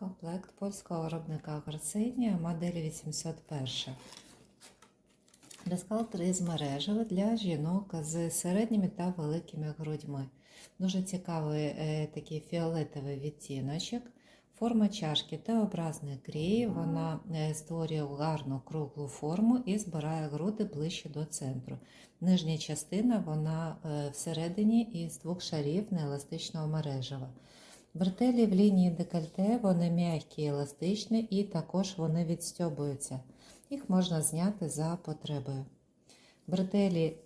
Комплект польського виробника Гарсинія, модель 801. Бюстгальтер із мережево для жінок з середніми та великими грудьми. Дуже цікавий е, такий фіолетовий відтіночок. Форма чашки Т-образний крій, вона е, створює гарну круглу форму і збирає груди ближче до центру. Нижня частина вона е, всередині із двох шарів нееластичного мережева. Бретелі в лінії декольте вони м'які, еластичні і також вони відстьобуються. Їх можна зняти за потребою. Бретелі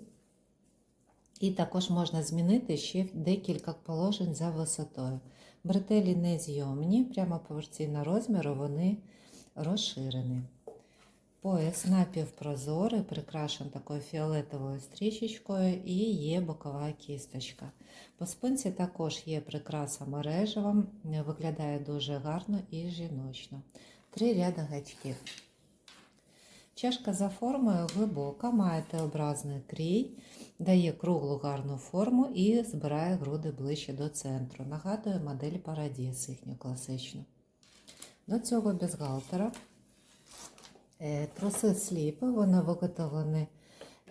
і також можна змінити ще декілька положень за висотою. Бретелі не зйомні, прямо пропорційно розміру вони розширені. Пояс напівпрозорий, прикрашен такою фіолетовою стрічечкою і є бокова кісточка. По спинці також є прикраса мережева, виглядає дуже гарно і жіночно. Три ряди гачків. Чашка за формою глибока, має Т-образний крій, дає круглу гарну форму і збирає груди ближче до центру. Нагадує модель Paradis їхню класичну. До цього бюстгальтера труси сліпи, вони виготовлені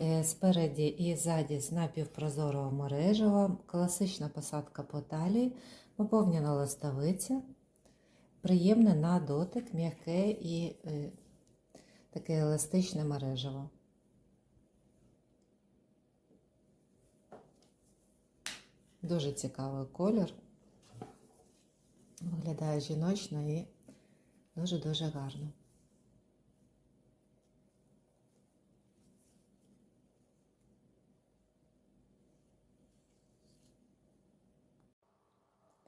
е, спереді і ззаді з напівпрозорого мережева, класична посадка по талії, поповнена ластовиця, приємне на дотик, м'яке і е, таке еластичне мережево. Дуже цікавий колір. Виглядає жіночно і дуже-дуже гарно.